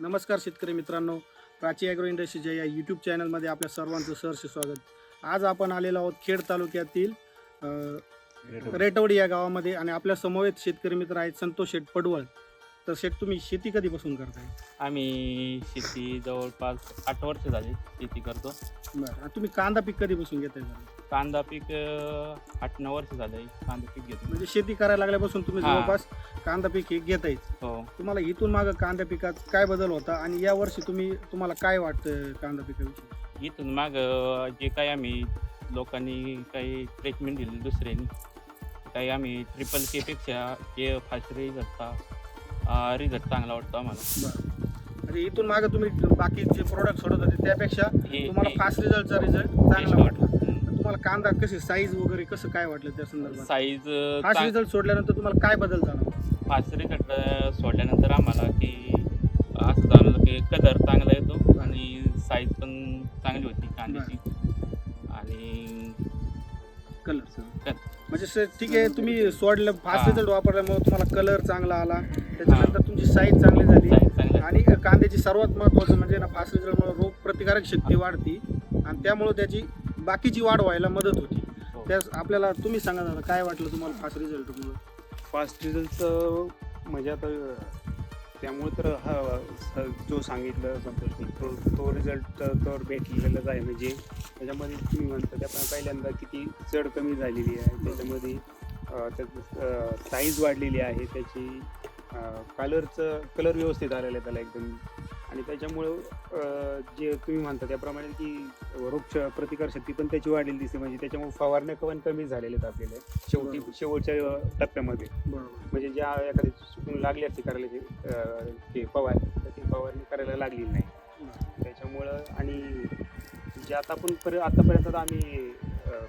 नमस्कार शेतकरी मित्रांनो. प्राची ॲग्रो इंडस्ट्रीच्या या यूट्यूब चॅनलमध्ये आपल्या सर्वांचं सहर्ष स्वागत. आज आपण आलेलो आहोत खेड तालुक्यातील रेटवडी. या गावामध्ये आणि आपल्या समवेत शेतकरी मित्र आहेत संतोष शेठ पडवळ. तर शेठ तुम्ही शेती कधीपासून करताय? आम्ही शेती जवळपास आठ वर्ष झाली शेती करतो. बरं. आणि तुम्ही कांदा पीक कधीपासून घेताय? कांदा पीक अं, आठ नऊ वर्ष झाले कांदा पीक घेतो म्हणजे शेती करायला लागल्यापासून तुम्ही हा. जवळपास कांदा पीक हे घेतायच. हो. तुम्हाला इथून मागं कांदा पिकात काय बदल होता आणि या वर्षी तुम्ही तुम्हाला काय वाटतं कांदा पिकाविषयी? इथून माग जे काही आम्ही लोकांनी काही ट्रीटमेंट दिली दुसऱ्यांनी काही आम्ही ट्रिपल के पेक्षा जे फास्ट रिझल्टचा रिझल्ट चांगला वाटतो आम्हाला. बरं. म्हणजे इथून मागं तुम्ही बाकीचे प्रोडक्ट सोडत होते त्यापेक्षा हे तुम्हाला फास्ट रिझल्टचा रिझल्ट चांगला वाटला. कांदा कशी साईज वगैरे कसं काय वाटलं त्या संदर्भात? साईज फास्ट रिझल्ट सोडल्यानंतर तुम्हाला काय बदल झाला फास्ट रिझल्ट सोडल्यानंतर आम्हाला की असं जाणवलं की कलर चांगला येतो आणि साईज पण चांगली होती कांद्याची. आणि कलर. म्हणजे सर ठीक आहे तुम्ही सोडलं फास्ट. रिझल्ट वापरल्यामुळे तुम्हाला कलर चांगला आला. त्याच्यानंतर तुमची साईज चांगली झाली. आणि कांद्याची सर्वात महत्त्वाचं म्हणजे ना फास्ट रिझल्टमुळे रोग प्रतिकारक शक्ती वाढती. आणि त्यामुळे त्याची बाकीची वाढ व्हायला मदत होती. हो. त्यास आपल्याला तुम्ही सांगा दादा काय वाटलं तुम्हाला फास्ट रिझल्टमुळे फास्ट रिझल्टचं म्हणजे आता त्यामुळे तर हा स- जो सांगितलं संतोषनी तो तो रिझल्ट तर भेटलेलाच आहे म्हणजे. त्याच्यामध्ये तुम्ही म्हणता त्या पहिल्यांदा किती चढ कमी झालेली आहे. त्याच्यामध्ये अं, त्याचं साईज वाढलेली आहे. त्याची कलरचं कलर व्यवस्थित आलेलं आहे त्याला एकदम. आणि त्याच्यामुळं जे तुम्ही म्हणता त्याप्रमाणे की रोग प्रतिकारशक्ती पण त्याची वाढलेली दिसते. म्हणजे त्याच्यामुळे फवारण्या पण कमी झालेल्या आहेत आपल्याला. शेवटी. शेवटच्या टप्प्यामध्ये. म्हणजे ज्या एखादी चुकून लागली असते करायला ते, फवारणी तर ती फवारणी करायला लागली नाही. त्याच्यामुळं आणि जे आता आपण पर आतापर्यंत आता आम्ही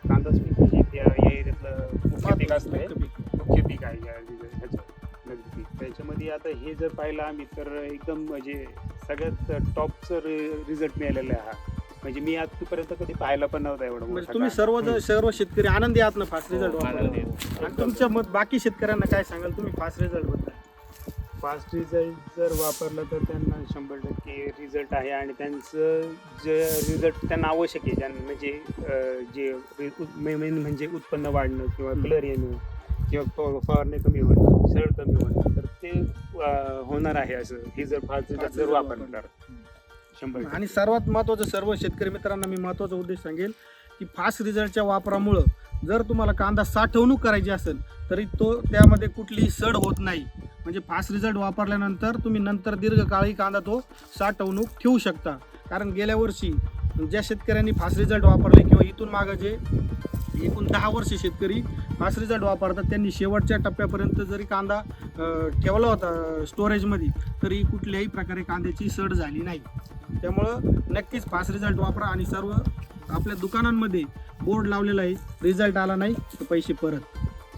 कांदाच पीक म्हणजे त्या या एरियातलं मुख्य पीक असतंय. मुख्य पीक. आहे या ह्याचं त्याच्यामध्ये आता हे जर पाहिलं आम्ही तर एकदम म्हणजे सगळ्यात टॉपचं रिझल्ट मिळालेला आहे हा म्हणजे मी आजपर्यंत कधी पाहिला पण नव्हता एवढा म्हणजे मोठा तुम्ही कांदा. सर्व. सर्व शेतकरी आनंदी आहात ना फास्ट हो, रिझल्ट आनंदी आणि तुमच्या मत बाकी शेतकऱ्यांना काय सांगाल तुम्ही फास्ट रिझल्टबद्दल फास्ट रिझल्ट जर वापरला तर त्यांना शंभर टक्के रिझल्ट आहे आणि त्यांचं जे रिझल्ट त्यांना आवश्यक आहे त्यांना म्हणजे अं, जे मेन म्हणजे उत्पन्न वाढणं किंवा हम्म. कलर येणं किंवा फ- फवारणी कमी होणं सळ कमी होणं तर ते अं, होणार आहे असं हे जर Fast जर. तर शंभर आणि. सर्वात महत्त्वाचं सर्व शेतकरी मित्रांना मी महत्त्वाचा उद्देश सांगेल की फास्ट रिझल्टच्या वापरामुळं जर तुम्हाला कांदा साठवणूक करायची असेल तरी तो त्यामध्ये कुठलीही सड होत नाही म्हणजे फास्ट रिझल्ट वापरल्यानंतर तुम्ही नंतर दीर्घकाळी कांदा तो साठवणूक ठेवू शकता कारण गेल्या वर्षी ज्या शेतकऱ्यांनी फास्ट रिझल्ट वापरले किंवा इथून मागं जे एकूण दहा वर्ष शेतकरी फास्ट रिझल्ट वापरतात त्यांनी शेवटच्या टप्प्यापर्यंत जरी कांदा ठेवला होता स्टोरेजमध्ये तरी कुठल्याही प्रकारे कांद्याची सड झाली नाही. त्यामुळं नक्कीच फास्ट रिझल्ट वापरा आणि सर्व आपल्या दुकानांमध्ये बोर्ड लावलेला आहे. रिझल्ट आला नाही तर पैसे परत.